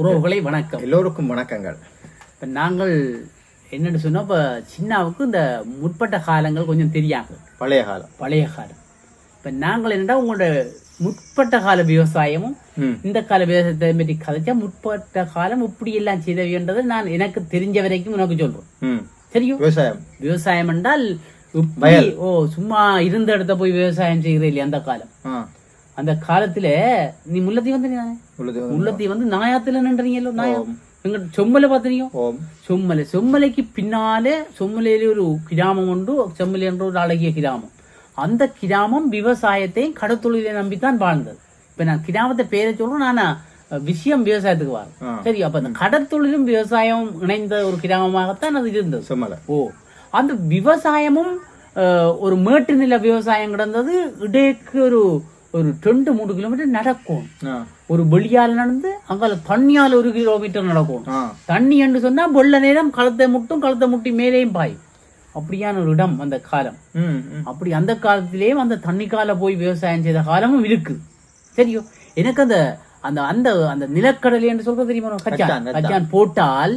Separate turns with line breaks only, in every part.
உறவுகளை வணக்கம்.
எல்லோருக்கும் வணக்கங்கள்.
இப்போ நாங்கள் என்னன்னு சொன்னோம் இப்போ சின்னாவுக்கு இந்த முற்பட்ட காலங்கள் கொஞ்சம் தெரியாது.
பழைய காலம்.
பழைய காலம். இப்போ நாங்கள் என்னடா உங்களோட முற்பட்ட கால விவசாயமும். இந்த கால விவசாயத்தை பற்றி கதைச்சா முற்பட்ட காலம் இப்படி எல்லாம் செய்தவைன்றதை நான் எனக்கு தெரிஞ்ச வரைக்கும் உனக்கு சொல்றேன் தெரியும்?
விவசாயம்.
விவசாயம் என்றால் ஓ சும்மா இருந்த இடத்த போய் விவசாயம் செய்கிறே இல்லையா அந்த காலம்? அந்த காலத்துல நீ முல்லத்தி வந்து முல்லத்தி வந்து நாயாத்துல நின்றீங்களோ நாயா? எங்க சொம்மலை
ஓம்.
சொம்மலை. சொம்மலைக்கு பின்னாலே சொம்மலையில ஒரு கிராமம் உண்டு. செம்மலை என்ற ஒரு அழகிய கிராமம். அந்த கிராமம் விவசாயத்தையும் கடத்தொழிலை நம்பித்தான் வாழ்ந்தது. இப்ப நான் கிராமத்தை பேரை சொல்றேன் நான் விஷயம் விவசாயத்துக்கு
ஆ.
வரேன் சரி அப்ப அந்த கடற்தொழிலும் விவசாயம் இணைந்த ஒரு கிராமமாகத்தான் அது இருந்தது.
செம்மலை.
ஓ. அந்த விவசாயமும் ஒரு மேட்டு நில விவசாயம் கிடந்தது. இடைக்கு ஒரு ஒரு ரெண்டு மூணு கிலோமீட்டர் நடக்கும். ஒரு வெளியால நடந்து அங்கால தண்ணியால ஒரு கிலோமீட்டர் நடக்கும். தண்ணி என்று சொன்னா வெள்ள நேரம் களத்தை முட்டும் களத்தை முட்டி மேலேயும் பாய் அப்படியான ஒரு இடம் அந்த காலம். அப்படி அந்த காலத்திலேயும் அந்த தண்ணிக்கால போய் விவசாயம் செய்த காலமும் இருக்கு. தெரியும்? எனக்கு அந்த அந்த அந்த அந்த நிலக்கடலை என்று சொல்றது தெரியுமா?
கச்சான்,
கச்சான் போட்டால்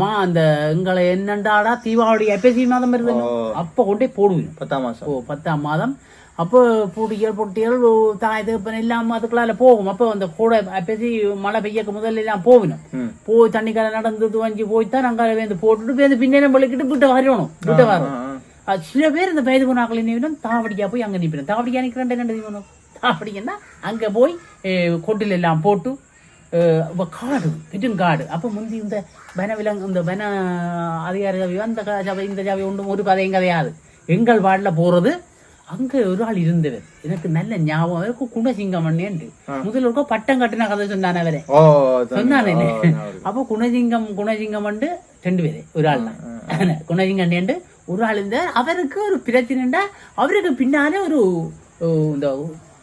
மா அந்த எங்களை என்னண்டாடா தீபாவளி எப்பசி மாதம் வருது
ஓ.
அப்ப கொண்டே போடுவீங்க
பத்தாம் மாசம்.
ஓ பத்தாம் மாதம். அப்போ பூட்டிகள் பொட்டிகள் தாய் தகப்பன் எல்லாம் அதுக்குள்ளால போகும். அப்போ அந்த கூட அப்பேசி மழை பெய்யக்கு முதல்ல எல்லாம் போகணும் போய் தண்ணிக்கால நடந்து துவஞ்சி போய் தான் அங்கே வந்து போட்டுட்டு வந்து பின்னேரம் பழிக்கிட்டு விட்டு வரணும் விட்டு. அது சில பேர் இந்த வயது குணாக்கள் நினைவிடும் தாவடிக்கா போய் அங்கே நிற்பிடும் தாவடிக்கா நிற்கிறேன் என்ன தெரியுமா தாவடிக்கன்னா அங்கே போய் கொட்டில் எல்லாம் போட்டு காடு பெரும் காடு அப்போ முந்தி இந்த வன விலங்கு இந்த வன அதிகாரி சபை அந்த சபை இந்த சபை ஒன்றும் ஒரு கதையும் கிடையாது. எங்கள் வார்டில் போறது அங்க ஒரு ஆள் இருந்தவர். எனக்கு நல்ல ஞாபகம். இருக்கு குணசிங்கமண்ணேன்ட்டு முதல்ல ஒருக்கா பட்டம் கட்டின கதை சொன்னான் அவரே. சொன்னானே. அப்போ குணசிங்கம் குணசிங்கம் வந்து ரெண்டு பேரு ஒரு ஆள் தான் குணசிங்கம் ஏண்டு ஒரு ஆள் இருந்தார் அவருக்கு ஒரு பிரச்சனைண்டா அவருக்கு பின்னாலே ஒரு இந்த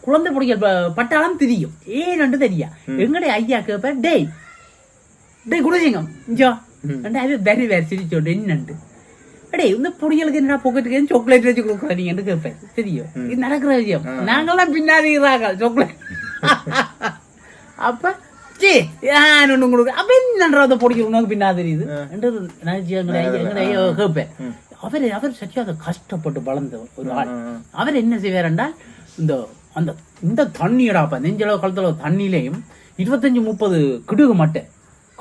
குழந்தை பிடிக்கல் ப- பட்டாளம் தெரியும் ஏன்னு தெரியா எங்கடைய ஐயா கேட்பார் டேய் டேய் குணசிங்கம் இஞ்சோ அது வெரி வேறு சிரிச்சோண்டு என்னண்டு அடே இந்த பொடிகளுக்கு என்ன பொக்கெட்டுக்கு சாக்லேட் வச்சு கொடுக்குறீங்கன்னு கேட்பேன் தெரியும் இது நடக்கிற விஷயம் நாங்களாம் பின்னாடி இருக்கிறாங்க சாக்லேட் அப்ப சே நான் ஒண்ணு கொடுக்க அப்ப என்னன்ற அந்த பொடிக்கு உனக்கு பின்னா தெரியுது என்று நினைச்சு கேட்பேன் அவர் அவர் சச்சியாக கஷ்டப்பட்டு வளர்ந்த ஒரு ஆள் அவர் என்ன செய்வார் என்றால் இந்த அந்த இந்த தண்ணியடாப்ப நெஞ்சளவு கழுத்தளவு தண்ணியிலையும் இருபத்தஞ்சு முப்பது கிடுகு மட்டை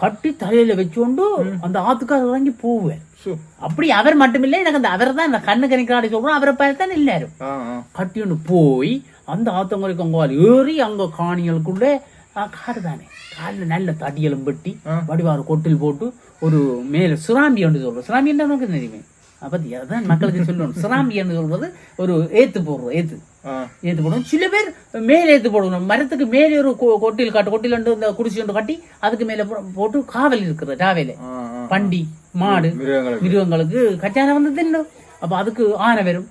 கட்டி தலையில வச்சுக்கொண்டு அந்த ஆத்துக்கார இறங்கி போவேன். அப்படி அவர் மட்டுமில்லை எனக்கு அந்த அவர் தான் கண்ணு கணிக்காடி சொல்றோம் அவரை பார்த்து தான் எல்லாரும் கட்டி ஒன்று போய் அந்த ஆத்தங்கரைக்கு அங்கால் ஏறி அங்க காணிகளுக்குள்ளே காடு தானே. காலில் நல்ல தடியலும் வெட்டி வடிவாறு கொட்டில் போட்டு ஒரு மேல சுறாம்பி என்று சொல்றோம். சுறாம்பி என்ன நமக்கு தெரியுமே? அப்படி அதான் மக்களுக்கு சொல்லணும். சுறாம்பி என்று சொல்றது ஒரு ஏத்து போடுறோம் ஏத்து. ஏத்து போடுவோம் சில பேர் மேலே ஏத்து போடணும். மரத்துக்கு மேலே ஒரு கொட்டில் காட்டு கொட்டில் இந்த குடிசை ஒன்று கட்டி அதுக்கு மேல போட்டு காவல் இருக்கிற ராவேல பண்டி மாடு
மிருகங்களுக்கு.
கச்சான வந்து தின்னும் அப்ப அதுக்கு ஆனை வரும்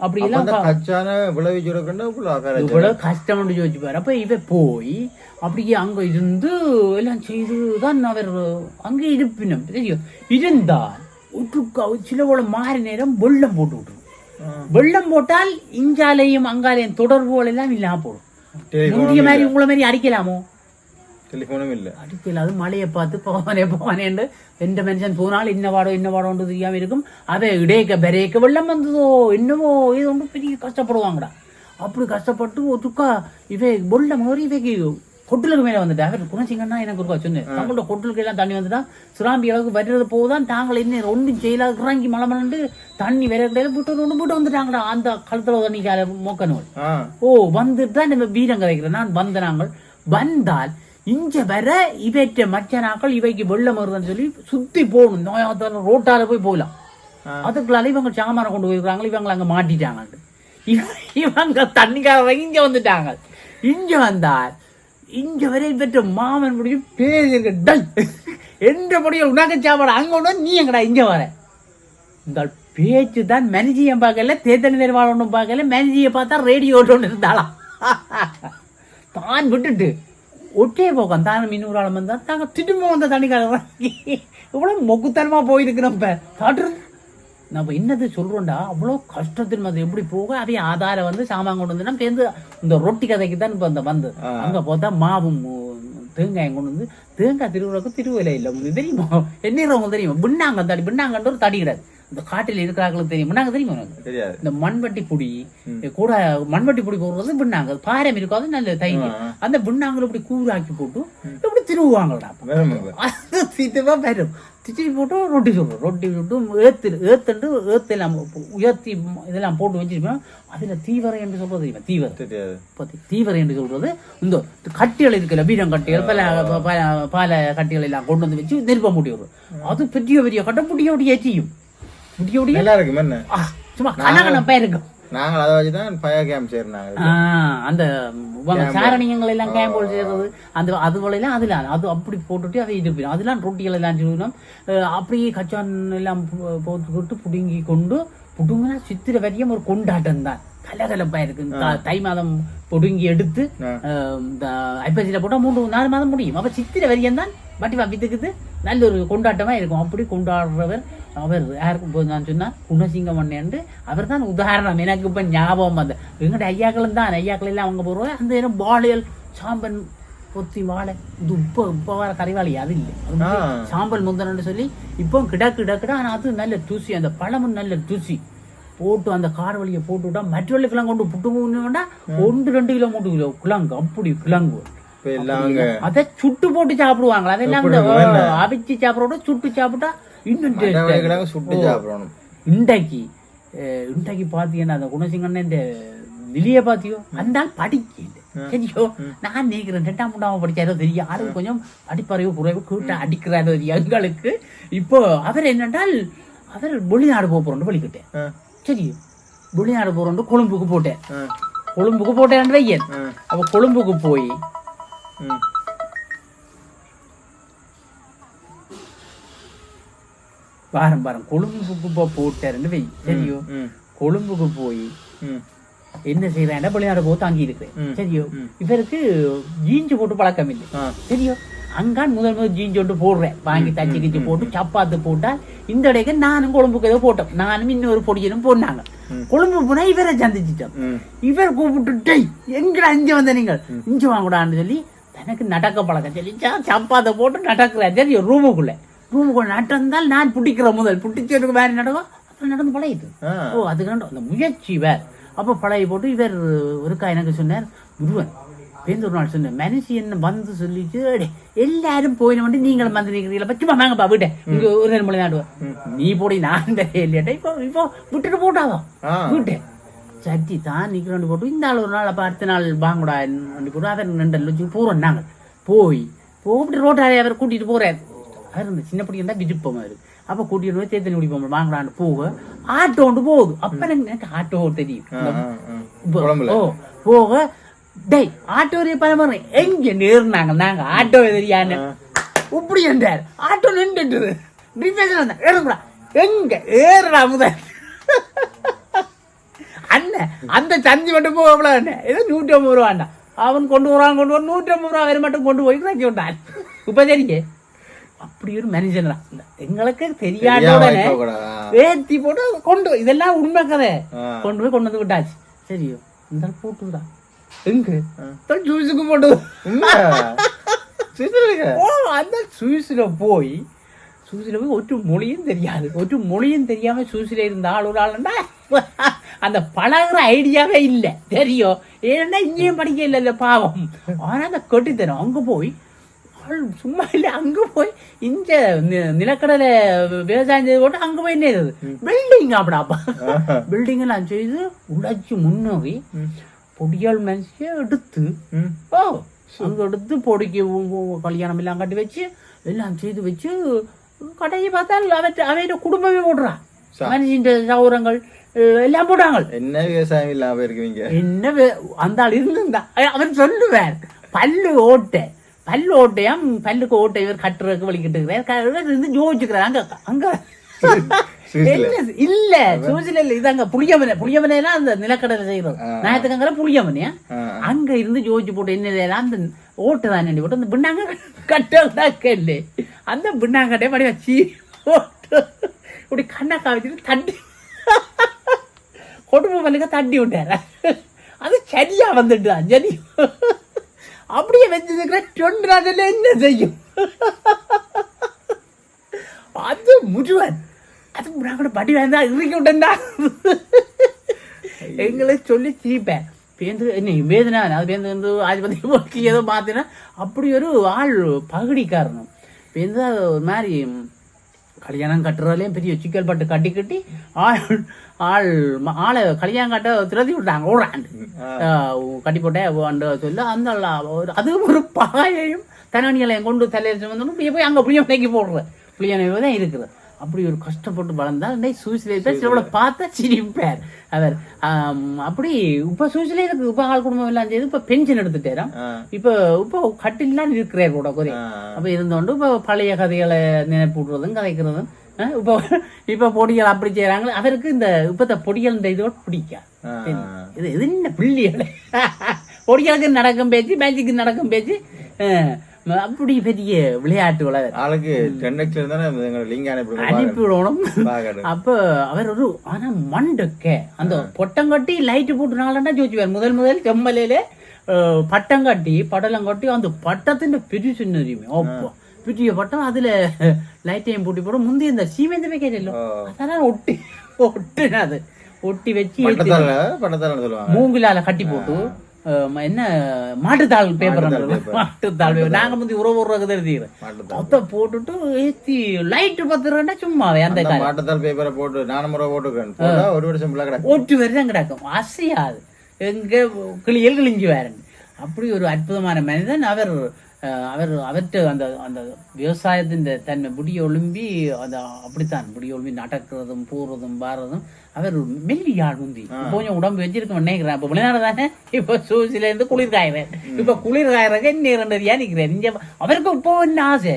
அப்படி
அப்ப
எல்லாம்
கச்சான ஆக்கார
இவ்வளவு கஷ்டம் யோசிச்சு பாரு. அப்ப இவ போய் அப்படியே அங்க இருந்து எல்லாம் செய்து தான் அவர் அங்கே இருப்பினும். தெரியும் இருந்தால் ஒட்டுக்கா சில போல மாறி நேரம் வெள்ளம் போட்டு விட்டுரும். வெள்ளம் போட்டால் இஞ்சாலையும் அங்காலையும் தொடர்புகள் எல்லாம் இல்லாம போடும். முந்திய மாதிரி உங்களை மாதிரி அடிக்கலாமோ?
டெலிஃபோனும் இல்லை.
அடிக்கல. அது மழையை பார்த்து போவானே போவானேண்டு எந்த மனுஷன் போனால் இன்ன வாடோ இன்ன வாடோன்னு தெரியாம இருக்கும். அதை இடையக்க பெரையக்க வெள்ளம் வந்ததோ என்னவோ இது ஒன்று பெரிய கஷ்டப்படுவாங்கடா. அப்படி கஷ்டப்பட்டு ஒத்துக்கா இவை வெள்ளம் மாதிரி இவைக்கு கொட்டலுக்கு மேல வந்துட்டா. அவர் குணசிங்கன்னா எனக்கு ஒரு சொன்னேன் தங்களோட கொட்டலுக்கு எல்லாம் தண்ணி வந்துட்டா. சுறாம்பி அளவுக்கு வர்றது போதான் தாங்கள் என்ன ஒன்றும் செய்யல இறங்கி மழை மலண்டு தண்ணி வேற கிடையாது விட்டு ஒன்று போட்டு வந்துட்டாங்கடா. அந்த கழுத்துல தண்ணி கால மோக்கனோல் ஓ வந்துட்டு தான் நம்ம வீரம் கதைக்கிறோம் நான் வந்த நாங்கள். வந்தால் இங்க வர இவற்ற மச்சனாக்கள் இவைக்கு வெள்ளம் வருதுன்னு சொல்லி சுத்தி போகணும். நோயாத்தால ரோட்டால போய் போகலாம். அதுக்குள்ளால இவங்க சாமான கொண்டு போயிருக்காங்க. இவங்க அங்க மாட்டிட்டாங்க. இவங்க தண்ணிக்கார இங்க வந்துட்டாங்க. இங்க வந்தால் இங்க வரை பெற்ற மாமன் முடியும் பேசியிருக்க டல் எந்த முடியும் உனக்கு சாப்பாடு அங்க ஒன்று நீ எங்கடா இங்க வர. இந்த பேச்சு தான் மேனேஜியம் பார்க்கல தேர்தல் நிர்வாகம் ஒன்றும் பார்க்கல மேனேஜியை பார்த்தா ரேடியோ ஒன்று இருந்தாலாம் தான் விட்டுட்டு. ஒட்டே போக்கம் தான் இன்னொரு ஆள் வந்தா தாங்க திரும்ப வந்த தண்ணிக்கார இவ்வளோ மொக்குத்தனமாக போயிருக்கிறோம் இப்போ. காட்டுறது நம்ம என்னது சொல்றோம்டா? அவ்வளோ கஷ்டத்தில் அது எப்படி போக? அதே ஆதாரம் வந்து சாமான் கொண்டு வந்து நம்ம சேர்ந்து இந்த ரொட்டி கதைக்கு தான் இப்போ அந்த வந்து. அங்க பார்த்தா மாவும் தேங்காயும் கொண்டு வந்து தேங்காய் திருவிழாவுக்கு திருவிழா இல்லை தெரியுமா? என்ன தெரியுமா? பின்னாங்க தடி பின்னாங்கன்ற ஒரு தடி கிடையாது. இந்த காட்டில் இருக்கிறாங்களுக்கு தெரியும். பின்னாங்க தெரியுமா
தெரியாது.
இந்த மண்வெட்டி பொடி கூட மண்வெட்டி பொடி போடுறது பின்னாங்க பாரம் இருக்காது நல்ல தைரியம்
ஆ.
அந்த பின்னாங்களை இப்படி கூறாக்கி போட்டு இப்படி திருவுவாங்கடா
வேணும் அது.
அது சீத்தமா வரும் திச்சி போட்டு ரொட்டி சுடுறோம் ரொட்டி சுட்டு ஏத்து ஏத்துண்டு ஏத்தெல்லாம் உயர்த்தி இதெல்லாம் போட்டு வச்சிருப்போம். அதுல தீவரை என்று சொல்றது தெரியுமா? தீவரை பத்தி தீவரை என்று சொல்றது. இந்த கட்டிகள் இருக்குல்ல வீரம் கட்டிகள் பல பல- பல கட்டிகள் எல்லாம் கொண்டு வந்து வச்சு நெருப்ப மூட்டி வரும் அது பெரிய பெரிய கட்டை புடியோடைய புடியோடைய
நல்லா இருக்கு என்ன
சும்மா கனகன பேருக்கும்
நாங்கள் அதை வச்சு தான் ஃபயர் கேம்ப் சேர்னாங்க
ஆ, அந்த சாரணியங்கள் எல்லாம் கேம்போல் செய்யறது அந்த அதுவளையெல்லாம் அதுல அது அப்படி போட்டுட்டு அதை இது பண்ணி- அதெல்லாம் ரொட்டிகள் எல்லாம் அஹ் அப்படியே கச்சான் எல்லாம் போட்டுக்கிட்டு புடுங்கி கொண்டு புடுங்கினா சித்திர வரையும் ஒரு கொண்டாட்டம் தான். கலகலப்பா இருக்கு. த- மாதம் புடுங்கி எடுத்து இந்த ஐப்பசியில போட்டா மூன்று நாலு மாதம் முடியும். அப்ப சித்திர வரியம் தான் வட்டி வப்பித்துக்குது நல்ல ஒரு கொண்டாட்டமா இருக்கும். அப்படி கொண்டாடுறவர் அவர் யாருக்கு நான் சொன்னா குணசிங்கம் அண்ணன் அவர் தான் உதாரணம். எனக்கு இப்ப ஞாபகம் வந்த. எங்கட ஐயாக்களும் தான் ஐயாக்கள் எல்லாம் அவங்க போடுவோம் அந்த நேரம் வாழையல் சாம்பன் பொத்தி வாழை இது இப்போ இப்போ வர கறிவாளி அது இல்லை. சாம்பல் முந்தனன்னு சொல்லி இப்போ கிட கிட கிட ஆனா அது நல்ல தூசி. அந்த பழமும் நல்ல தூசி. போட்டு அந்த கார் வழியை போட்டு விட்டா மற்றவர்களுக்கெல்லாம் கொண்டு புட்டு ஒன்று ரெண்டு கிலோ மூணு கிலோ. கிழங்கு அப்படி கிழங்கு. அதை சுட்டு போட்டு சாப்பிடுவாங்களா அதெல்லாம் அவிச்சு சாப்பிடறோட சுட்டு சாப்பிட்டா இன்னும்.
கிழங்கு சுட்டு சாப்பிடணும்.
இன்றைக்கு இன்றைக்கு பாத்தீங்கன்னா அந்த குணசிங்கன்னு இந்த வெளிய பாத்தியோ அந்த ஆள் படிக்கல. நான் நினைக்கிறேன் ரெண்டாம் மூணாவது படிச்சாரோ தெரியும். ஆளு கொஞ்சம் படிப்பறிவு குறைவு கூட்ட அடிக்கிறாரோ எங்களுக்கு. இப்போ அவர் என்னென்றால் அவர் வெளிநாடு போக போறோம் வலிக்கிட்டேன் சரி வெளிநாடு போறோம் கொழும்புக்கு போட்டேன். கொழும்புக்கு போட்டேன் வையன் அப்ப கொழும்புக்கு போய்
ம்
வாரம் வாரம் கொழும்புக்கு போ போட்டாருன்னு வை. சரியோ? கொழும்புக்கு போய் என்ன செய்யறேன் வெளிநாடு போய் தங்கி இருக்கிறேன். சரியோ. இவருக்கு ஜீன்ஸ் போட்டு பழக்கம் இல்லை. சரியோ? அங்கான் முதல் முதல் ஜீன்ஸ் ஒன்று போடுறேன் வாங்கி தச்சு கிச்சு போட்டு சப்பாத்து போட்டா இந்த இடைக்கு நானும் கொழும்புக்கு ஏதோ போட்டோம். நானும் இன்னொரு பொடியனும் போனாங்க. கொழும்பு போனா இவரை சந்திச்சிட்டோம். இவர் கூப்பிட்டு எங்கடா இங்க வந்த நீங்கள்? இங்க வாங்கடான்னு சொல்லி தனக்கு நடக்க பழக்கம். சொல்லி சப்பாத்தை போட்டு நடக்கிறார். சரி ரூமுக்குள்ள. ரூமுக்குள்ள நடந்தால் நான் புட்டிக்கிற முதல். புட்டிச்சதுக்கு வேற நடக்கும் அப்புறம் நடந்து பழகிட்டு. ஓ அதுக்காண்ட அந்த முயற்சி வேற. அப்போ பழகி போட்டு இவர் ஒருக்கா எனக்கு சொன்னார் குருவன் பேருந்து ஒரு நாள் சொன்னேன். மனுஷி என்ன வந்து சொல்லிட்டு "அடே, எல்லாரும் போயின வந்து நீங்களும் வந்து நிற்கிறீங்களா பச்சுமா வாங்கப்பா விட்ட. இங்க ஒரு நேரம் மொழி நாடுவா நீ போடி நான் இல்லையாட்டா இப்போ இப்போ விட்டுட்டு போட்டாதோ
ஆ.
விட்டேன் சட்டி தான் நிக்கிறோண்டு போட்டு இந்த ஆள் ஒரு நாள் அப்போ அடுத்த நாள் வாங்கடா போட்டு அவர் ரெண்டு வச்சு போகிறோம் நாங்கள். போய் போட்டு ரோட்டாரை அவர் கூட்டிட்டு போறாரு. அவர் இந்த சின்ன பிடி இருந்தால் விருப்பம் அவரு அப்போ கூட்டிட்டு போய் தேத்தனி குடிப்போம் வாங்கடான்னு போக ஆட்டோ ஒன்று போகுது அப்போ எனக்கு ஆட்டோ தெரியும் ஓ போக டேய் ஆட்டோ பரமாறு எங்க நேர்னாங்க நாங்க ஆட்டோ தெரியான்னு இப்படி என்றார் ஆட்டோ நின்றுட்டு ரிஃபேஷன் வந்தா ஏறுங்கடா எங்க ஏறுடா முதல் அண்ணன் அந்த சந்தி மட்டும் போக எவ்வளவு அண்ணன் ஏதோ நூற்றி ஐம்பது ரூபாண்டா அவன் கொண்டு வரான் கொண்டு வர நூற்றி ஐம்பது ரூபா வரை மட்டும் கொண்டு போய் கட்டி விட்டான் இப்ப தெரியுங்க அப்படி ஒரு மனுஷன் தான். எங்களுக்கு தெரியாத
தெரியாம
உடனே
இருக்கக்கூடாது. ஆ.
ஏத்தி போட்டு கொண்டு இதெல்லாம் உண்மை கதை. கொண்டு போய் கொண்டு வந்து விட்டாச்சு. சரியோ இந்த போட்டுடா எங்க? ஜூஸுக்கு போட்டு? ஓ அந்த சுவிஸ்ல போய் சுவிஸ்ல போய் ஒரு மொழியும் தெரியாது. ஒரு மொழியும் தெரியாம சுவிஸ்ல இருந்த ஆள் ஒரு ஆளுண்டா அந்த பழகுற ஐடியாவே இல்லை. தெரியும் ஏன்னா இங்கேயும் படிக்க இல்லைல்ல பாவம். ஆனா அந்த கட்டித்தரும் அங்க போய் ஆள் சும்மா இல்லை அங்க போய் இந்த நிலக்கடலை விவசாயம் செய்து போட்டு அங்க போய் என்ன பில்டிங் அப்படாப்பா
ஆஹா.
பில்டிங் எல்லாம் செய்து உழைச்சி முன்னேறி பொடியாள் மனுஷிய எடுத்து. ஓ அங்க எடுத்து பொடிக்கு கல்யாணம் எல்லாம் கட்டி வச்சு எல்லாம் செய்து வச்சு கடையை பார்த்தால் அவற்றை அவையோட குடும்பமே போடுறான். மனுஷன் சௌரங்கள் எல்லாம் போட்டாங்க
என்ன விவசாயம் இல்லாம இருக்குவீங்க
என்ன அந்த ஆள் இருந்தா அவர் சொல்லுவார் பல்லு ஓட்டை. பல்லு ஓட்டையாம் பல்லுக்கு ஓட்டை இவர் கட்டுறதுக்கு வலிக்கிட்டு இருந்து யோசிச்சுக்கிறார். அங்க அங்க? இல்ல சூசில இல்ல. இதாங்க புளியமனை புளியமனைனா அந்த நிலக்கடலை செய்யறது ஞாயிற்றுக்கங்கிற புளியமனையா? அங்க இருந்து யோசிச்சு போட்டு என்ன அந்த ஓட்டு தான் போட்டு அந்த பின்னாங்க கட்டே அந்த பின்னாங்கட்டே படி வச்சு போட்டு இப்படி கண்ணா காமிச்சிட்டு தட்டி கொடுமை பண்ணுங்க தட்டி விட்டார. அது சரியா வந்துட்டான். சரி அப்படியே வச்சிருக்கிற டொன்று அதில் என்ன செய்யும்? அது முருவன் அது முன்னாடி படி வேந்தா இறுக்கி விட்டா எங்களை சொல்லி சிரிப்பேன் பேந்து என்ன வேதனை அது பேந்து வந்து ஆதிபதி போக்கி ஏதோ பார்த்தீங்கன்னா அப்படி ஒரு ஆள் காரணம் பேந்து அது ஒரு மாதிரி கல்யாணம் கட்டுறதுலேயும் பெரிய சிக்கல் பட்டு கட்டி கட்டி ஆள் ஆள் ஆளை கல்யாணம் கட்ட திரதி விட்டாங்க கட்டி போட்டேன் சொல்ல அந்த அது ஒரு பாயையும் தனணியலையும் கொண்டு தலையில் சுமந்து போய் அங்கே புளிய நெக்கி போடுற புளிய தான் இருக்குது. அப்படி ஒரு கஷ்டப்பட்டு வளர்ந்தா இன்னைக்கு சூசிலேட் சிலோட பார்த்தா சிரிப்பார். அவர் அப்படி இப்போ இருக்கு. இப்போ ஆள் குடும்பம் எல்லாம் செய்து இப்போ பென்ஷன் எடுத்துட்டேராம். இப்போ இப்போ கட்டிலாம் இருக்கிறார் கூட குறை. அப்ப இருந்தோண்டு இப்போ பழைய கதைகளை நினைப்பூட்டுறதும் கதைக்கிறதும் இப்போ இப்போ பொடிகள் அப்படி செய்யறாங்களே அவருக்கு இந்த இப்பத்த பொடிகள் இந்த இதோட பிடிக்காது.
ஆ.
இது இது என்ன பிள்ளைகள்? பொடிகளுக்கு நடக்கும் பேச்சு மேஜிக்கு நடக்கும் பேச்சு அப்படி பெரிய விளையாட்டு
ஆளுக்கு டென் எக்ஸ்ல இருந்தா லிங்க் அனுப்பி
அனுப்பி விடணும்
பாக்கணும்
அப்ப அவர் ஒரு ஆனா மண்டக்க. அந்த பொட்டங்கட்டி லைட் போட்டுனாலன்னா ஜோதிவார் முதல் முதல் செம்மலையில பட்டம் கட்டி படலம் கட்டி அந்த பட்டத்தின் பெரிய சின்னரியுமே அப்போ பெரிய பட்டம் அதுல லைட்டையும் பூட்டி போட முந்தைய இந்த சீமெந்த பேக்கெட் இல்லை
ஓ.
அதெல்லாம் ஒட்டி ஒட்டுனது. ஒட்டி வச்சு மூங்கிலால கட்டி போட்டு என்ன? மாட்டுத்தாள் பேப்பர்
மாட்டுத்தாள்
பேப்பர் நாங்க முந்தி உறவு உறவு எழுதிக்கிறேன்
மாட்டுத்தாள்
அத போட்டுட்டு ஏத்தி லைட் பத்து ரூபா சும்மாவே அந்த
மாட்டுத்தாள் பேப்பரை போட்டு நானும் முறை போட்டுக்கிறேன். போட்டா ஒரு வருஷம்
ஓட்டு வரை தான் கிடக்கும். அசையாது. எங்க கிளியல் கிழிஞ்சு வேறன் அப்படி ஒரு அற்புதமான மனிதன். அவர் அவர் அவர்கிட்ட அந்த அந்த விவசாயத்தின் தன்மை புடி ஒழும்பி அந்த அப்படித்தான் புடி ஒழும்பி நடக்கிறதும் போறதும் வாரதும் அவர் மெல்லியாள் முந்தி. இப்போ கொஞ்சம் உடம்பு வச்சிருக்க நினைக்கிறேன் இப்போ வெளிநாடு தானே இப்போ சூசில இருந்து குளிர் காயிறேன் இப்போ குளிர் காயிறக்க இன்னும் இரண்டரியா நிக்கிறேன் இங்க அவருக்கு இப்போ என்ன ஆசை?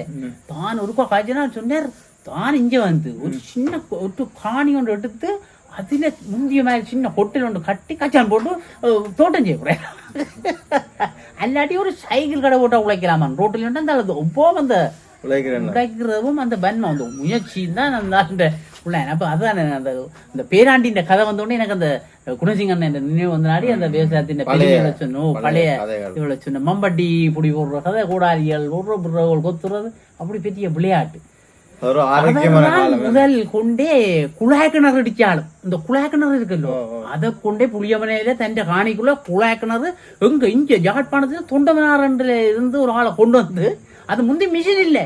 தான் ஒரு காய்ச்சனா சொன்னார் தான் இங்க வந்து. ஒரு சின்ன ஒரு காணி ஒன்று எடுத்து அதுல முந்திய மாதிரி சின்ன ஹோட்டல் ஒன்று கட்டி கச்சான் போட்டு தோட்டம் செய்ய போறேன் அல்லாட்டி ஒரு சைக்கிள் கடை போட்டா உழைக்கலாமா ரோட்டில் அந்த இப்போ அந்த உழைக்கிறதும் அந்த வன்மம் அந்த முயற்சி தான் அந்த உள்ள அப்ப அதான் அந்த அந்த பேராண்டின் கதை வந்தோடனே எனக்கு அந்த குணசிங்கன் என்ற நினைவு வந்தனாடி அந்த விவசாயத்தின் பெருமைகளை சொன்னோம்
பழைய.
இவளை சொன்ன மம்பட்டி புடி போடுற கதை கூடாரிகள் ஒரு கொத்துறது அப்படி பெரிய விளையாட்டு முதல் கொண்டே குழாய் கிணறு அடிச்சாலும் இந்த குழாய் கிணறு இருக்குல்லோ அதை கொண்டே புளியமனையில தன் காணிக்குள்ள குழாய் கிணறு எங்க இங்க யாழ்ப்பாணத்துல தொண்டமனாரண்டுல இருந்து ஒரு ஆளை கொண்டு வந்து அது முந்தி மிஷின் இல்ல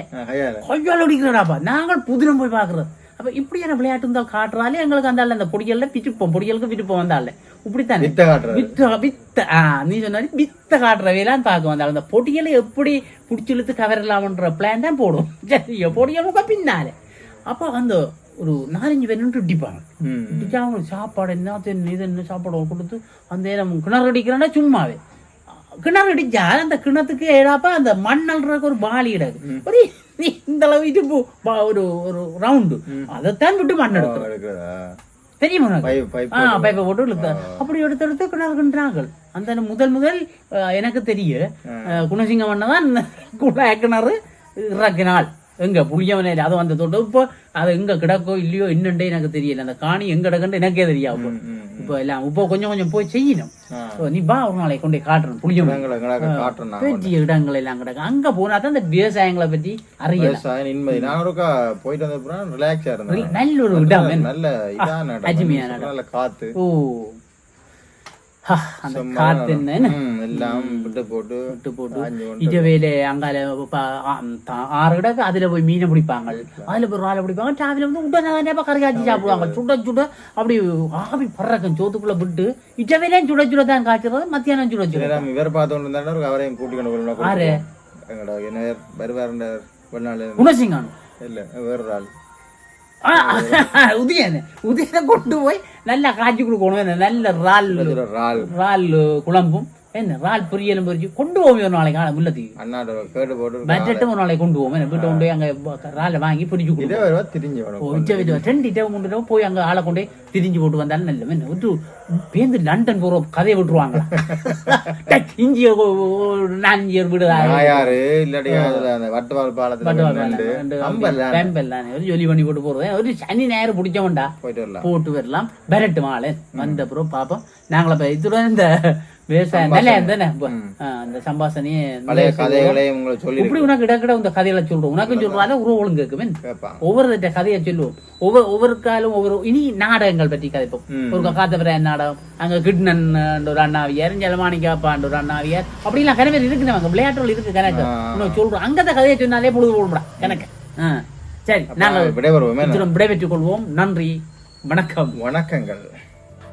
கையால்
அடிக்கிறடாப்பா நாங்கள் புதினம் போய் பாக்குறது அப்ப இப்படியான விளையாட்டு இருந்தால் காட்டுறாலே எங்களுக்கு அந்த அந்த பொடிகள்ல பிச்சுப்போம். பொடிகளுக்கு விட்டுப்போம் வந்தால இப்படித்தானே?
வித்த
வித்த வித்த. ஆ நீ சொன்ன மாதிரி வித்த காட்டுறவையெல்லாம் பார்க்க வந்தாலும் அந்த பொடிகளை எப்படி பிடிச்சி இழுத்து கவரலாமன்ற பிளான் தான் போடும். சரியா பொடிகளுக்கு பின்னாலே. அப்போ அந்த ஒரு நாலஞ்சு பேர் நின்று இடிப்பாங்க. இடிச்சா சாப்பாடு என்ன தென்னு இது என்ன சாப்பாடு கொடுத்து அந்த நேரம் கிணறு அடிக்கிறான்னா சும்மாவே. கிணறு அடிச்சா அந்த கிணத்துக்கு ஏடாப்பா அந்த மண்ணல்றதுக்கு ஒரு பாலி கிடக்கு. ஒரு இந்த அளவு இது ஒரு ஒரு ரவுண்டு அதைத்தான் விட்டு மண் எடுக்கிறோம். தெரியுமா ஆ பைப்பை போட்டு இழுத்த. அப்படி எடுத்து எடுத்து கிணறுகின்றார்கள் அந்த முதல் முதல் எனக்கு தெரிய குணசிங்கம் அண்ணன் தான் குழாய் கிணறு இறக்கினாள். எங்க புளியவனையில் அது அந்த தொட்டு இப்போ அது எங்க கிடக்கோ இல்லையோ என்னண்டே எனக்கு தெரியல. அந்த காணி எங்க கிடக்குன்னு எனக்கே தெரியாது. இப்போ. எல்லாம் இப்போ கொஞ்சம் கொஞ்சம் போய் செய்யணும். நீ பா ஒரு நாளைக்கு கொண்டு காட்டுறேன்
நான்
பெரிய இடங்கள் எல்லாம் கிடக்கு. அங்க போனா தான் அந்த விவசாயங்களை பத்தி அறியலாம்.
விவசாயம் நிம்மதி நான் ஒருக்கா போயிட்டு வந்த அப்புறம் ரிலாக்ஸா இருந்தேன்.
நல்ல ஒரு இடம்?
நல்ல. நல்ல காத்து.
ஓ. அந்த
சும்மா
காத்து என்ன
ம், எல்லாம் விட்டு போட்டு
விட்டு போட்டு
காஞ்சு கொண்டு
ഇജവേല அங்கால ப- ஆ, த- ஆறு கிடக்கு அதுல போய் மீனை பிடிப்பாங்க அதுல போய் ஆளை பிடிப்பாங்க ராவில வந்து உடனே தானே கறி காய்ச்சி சாப்பிடுவாங்க சுட சுட அப்படி ஆவி பறக்கும் சோத்துக்குள்ள விட்டு இஜவேலையும் சுட சுட தான் காய்ச்சறது மத்தியானம் சுட சுட
எல்லாம் இவர் பார்த்து கொண்டு இருந்தாரு ஒரு அவரையும் கூட்டி கொண்டு போய்
ஆறு?
எங்கடா என்ன பேர் வருவாருன்ற வெளிநாள்
குணசிங்கானு
இல்ல வேற ஒரு ஆள்
ஆ, உதயன உதயனை கொண்டு போய் நல்லா காய்ச்சி கொடுக்கணும் என்ன நல்ல ரால் ரால் என்ன? இறால் பொரியலும் பொரிச்சு கொண்டு போவோம் ஒரு நாளைக்கு ஆளை முல்லத்துக்கு
அண்ணாட கேடு போட்டு
பட்ஜெட்டும் ஒரு நாளைக்கு கொண்டு போவோம் வீட்டை கொண்டு போய் அங்க இறாலை வாங்கி பொரிச்சு
இதே
கொடுப்போம்
திரிஞ்சு
வித ரெண்டு டேவ் மூணு டேவ் போய் அங்க ஆளை கொண்டு திரிஞ்சு போட்டு வந்தாலும் நல்ல என்ன? விட்டு பேருந்து லண்டன் போற கதையை விட்டுருவாங்களா? டக், இஞ்சி நான் இஞ்சி வீடு
நாயாறு இல்லாட்டி வட்டவால் பாலத்துல
ஜொலி பண்ணி போட்டு போறது. ஒரு சனி நேரம் பிடிச்சவன்டா.
போயிட்டு வரலாம்.
போட்டு வரலாம். பெரட்டு மாலை. வந்த அப்புறம் பாப்போம். நாங்கள இப்ப இந்த விவசாயம் நல்லா இருந்தானே அந்த சம்பாசனையே
பழைய கதைகளையும் உங்களை சொல்லி
இப்படி உனக்கு இடக்கிட இந்த கதைகளை சொல்றோம். உனக்கும் சொல்றாத உருவ ஒழுங்கு இருக்குமே ஒவ்வொரு கதையை சொல்லுவோம். ஒவ்வொரு ஒவ்வொரு காலம் ஒவ்வொரு இனி நாடகங்கள் பற்றி கதைப்போம். ஒரு காத்தவராயன் நாடகம் அங்க கிட்னன் ஒரு அண்ணாவியார் ஜலமாணிக்காப்பான் ஒரு அண்ணாவியார் அப்படிலாம் கனவே இருக்குனவங்க விளையாட்டுகள் இருக்கு கணக்கு. இன்னும் சொல்றோம். அங்கத்த கதையை சொன்னாலே பொழுது போடும்டா கணக்கு. சரி நாங்கள்
விடைபெறுவோமே
விடைபெற்றுக் கொள்வோம். நன்றி வணக்கம்.
வணக்கங்கள்.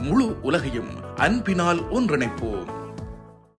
முழு உலகையும் அன்பினால் ஒன்றிணைப்போம்.